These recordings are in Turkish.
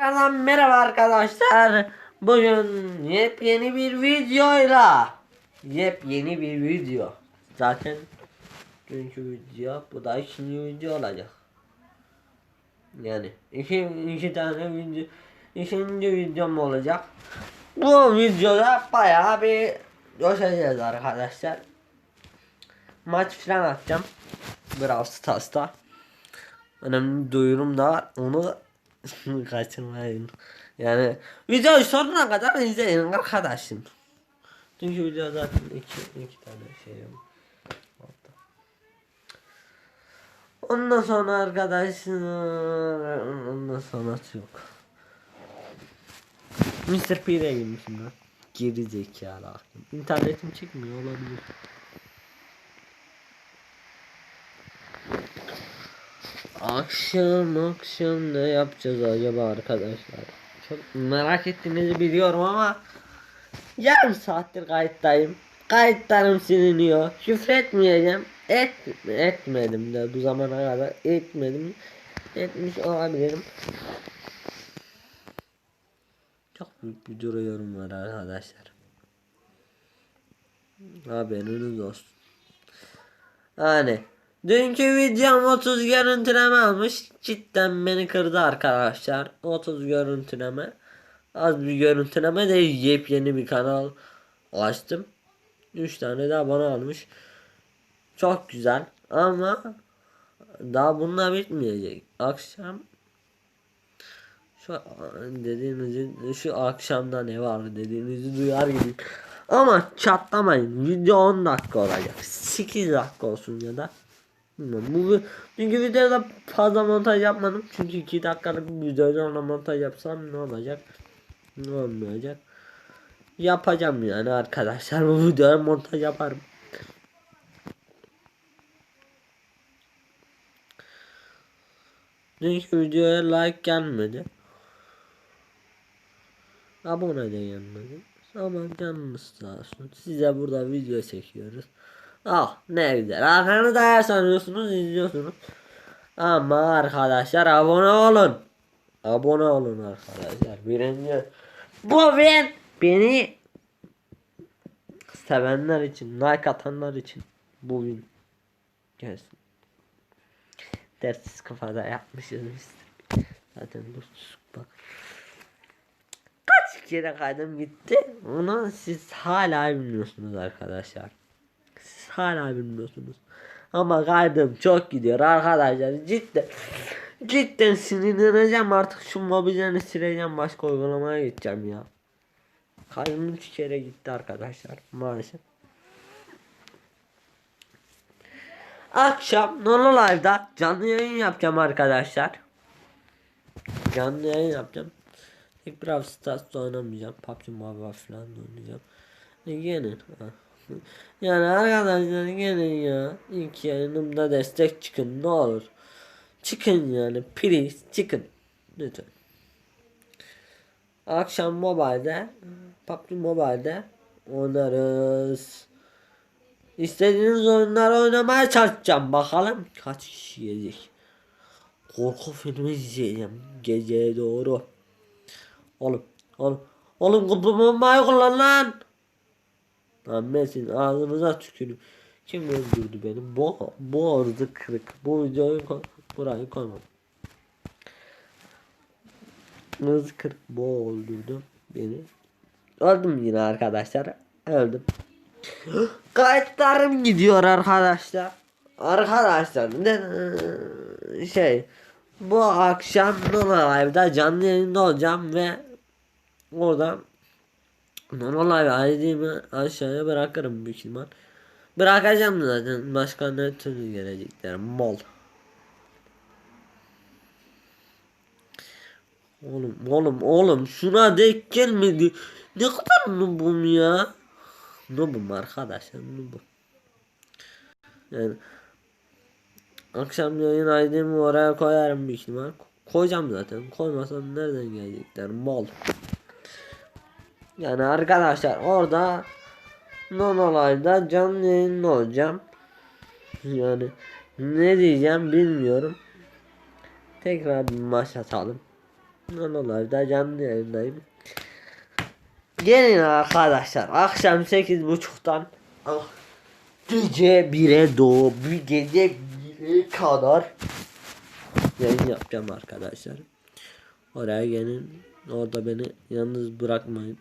Tekrardan merhaba arkadaşlar. Bugün yepyeni bir videoyla yepyeni bir video. Zaten dünkü video bu da ikinci video olacak. Yani iki, iki tane video ikinci videom olacak. Bu videoda bayağı bir coşacağız arkadaşlar. Maç falan atacağım. Brawl Stars'ta. Önemli duyurum da var. Onu kaçırmayın. Yani videoyu sonuna kadar izleyin arkadaşım. Çünkü video zaten iki, iki tane şey oldu. Ondan sonra arkadaşlar ondan sonra yok. Mr. P'ye girmişim ben. Geri zekalı. İnternetim çekmiyor olabilir. Akşam akşam ne yapacağız acaba arkadaşlar? Çok merak ettiğinizi biliyorum ama yarım saattir kayıttayım. Kayıtlarım siliniyor. Şifretmeyeceğim. Et, etmedim de bu zamana kadar etmedim. Etmiş olabilirim. Çok büyük bir duruyorum var arkadaşlar. Haberiniz olsun. Yani dünkü videom 30 görüntüleme almış. Cidden beni kırdı arkadaşlar. 30 görüntüleme. Az bir görüntüleme de yepyeni bir kanal açtım. 3 tane de abone almış. Çok güzel ama daha bununla bitmeyecek. Akşam şu dediğinizi şu akşamda ne var dediğinizi duyar gibi. Ama çatlamayın. Video 10 dakika olacak. 8 dakika olsun ya da. Bu çünkü videoda fazla montaj yapmadım. Çünkü 2 dakikalık bir videoda ona montaj yapsam ne olacak? Ne olmayacak? Yapacağım yani arkadaşlar. Bu videoya montaj yaparım. Dünkü videoya like gelmedi. Abone de gelmedi. Ama canınız sağ olsun. Size burada video çekiyoruz. Ah ne güzel. Arkanızda yer sanıyorsunuz izliyorsunuz. Ama arkadaşlar abone olun. Abone olun arkadaşlar. Birinci. Bu ben beni sevenler için, like atanlar için bugün gelsin. Dersiz kafada yapmışız biz. Zaten dostuz bak. Kaç kere kaydım gitti. Onu siz hala bilmiyorsunuz arkadaşlar. Hala bilmiyorsunuz. Ama kaydım çok gidiyor arkadaşlar. Cidden cidden sinirleneceğim artık şu mobilini sileceğim başka uygulamaya gideceğim ya. Kaydım 3 kere gitti arkadaşlar maalesef. Akşam Nono Live'da canlı yayın yapacağım arkadaşlar. Canlı yayın yapacağım. Tek Brawl Stars'ta oynamayacağım. PUBG Mobile falan oynayacağım. E gelin. Yani arkadaşlar gelin ya. İlk yayınımda destek çıkın ne olur. Çıkın yani. Please çıkın. Lütfen. Akşam mobilde PUBG Mobile'de oynarız. İstediğiniz oyunları oynamaya çalışacağım. Bakalım kaç kişi gelecek. Korku filmi izleyeceğim geceye doğru. Oğlum, oğlum, oğlum kupu bombayı kullan lan. Lan senin ağzınıza tükürüm. Kim öldürdü beni? Bu ardı kırık. Bu videoyu koy, burayı koymam. Hızlı kırık bu öldürdü beni. Öldüm yine arkadaşlar. Öldüm. Kayıtlarım gidiyor arkadaşlar. Arkadaşlar ne şey bu akşam Nono Live'da canlı yayında olacağım ve oradan Nono Live ID'mi aşağıya bırakırım büyük ihtimal. Bırakacağım zaten başka ne türlü gelecekler mol. Oğlum oğlum oğlum şuna denk gelmedi. Ne kadar noobum ya. Noobum arkadaşlar noobum. Yani akşam yayın ID'mi oraya koyarım büyük ihtimal. Koyacağım zaten. Koymasam nereden gelecekler? Mal. Yani arkadaşlar orada non olayda canlı yayın olacağım. Yani ne diyeceğim bilmiyorum. Tekrar bir maç atalım. Nanolarda canlı yayındayım. Gelin arkadaşlar akşam 8.30'dan ah, gece 1'e doğu bir gece 1'e kadar yayın yapacağım arkadaşlar. Oraya gelin. Orada beni yalnız bırakmayın.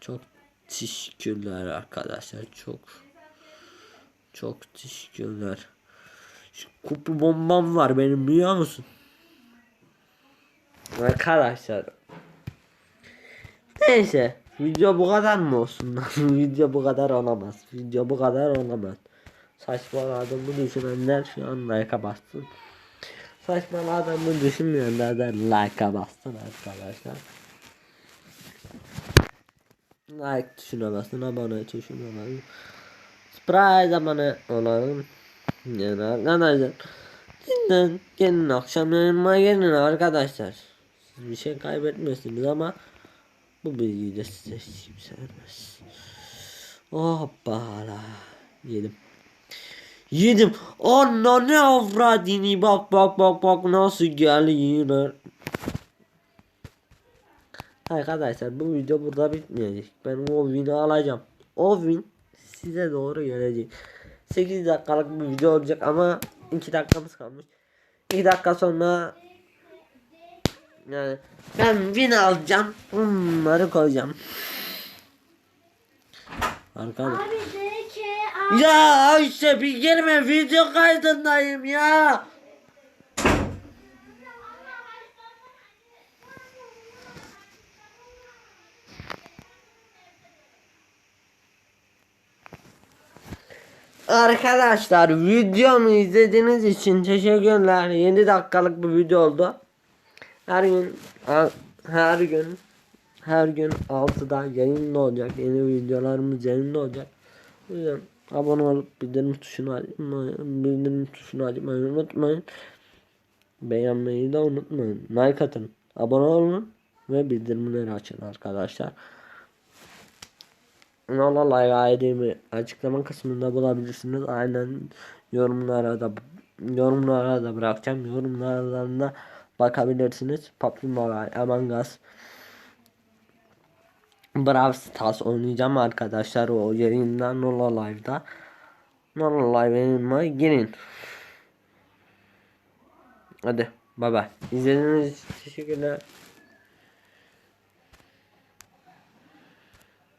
Çok teşekkürler arkadaşlar. Çok çok teşekkürler. Şu kupu bombam var benim biliyor musun? Arkadaşlar. Neyse. Video bu kadar mı olsun? Video bu kadar olamaz. Video bu kadar olamaz. Saçmaladığımı düşünenler şu an like'a bassın. Saçmaladığımı düşünmeyenler de like'a bassın arkadaşlar. Like tuşuna basın, abone tuşuna basın. Surprise abone olalım. Yani arkadaşlar. Dinlen, gelin akşam yanıma gelin arkadaşlar. Siz bir şey kaybetmiyorsunuz ama bu bilgiyi de size hiç kimse vermez. Hoppala. Yedim. Yedim. Anna ne avradini bak bak bak bak nasıl geliyor. Arkadaşlar bu video burada bitmeyecek. Ben o win'i alacağım. O win size doğru gelecek. 8 dakikalık bir video olacak ama 2 dakikamız kalmış. 2 dakika sonra yani ben win alacağım. Bunları koyacağım. Arkadaşlar. Ya işte bir girme video kaydındayım ya. Arkadaşlar videomu izlediğiniz için teşekkürler. 7 dakikalık bir video oldu. Her gün her gün her gün 6'da yayında olacak. Yeni videolarımız yayında olacak. O yüzden abone olup bildirim tuşunu açmayın. Bildirim tuşunu açmayı unutmayın. Beğenmeyi de unutmayın. Like atın. Abone olun ve bildirimleri açın arkadaşlar. Nola like ID'mi açıklama kısmında bulabilirsiniz. Aynen yorumlara da yorumlara da bırakacağım. Yorumlardan da bakabilirsiniz. PUBG Mobile, Among Us, Brawl Stars oynayacağım arkadaşlar o yayından Nola Live'da. Nola Live'e girin. Hadi bay. İzlediğiniz için teşekkürler.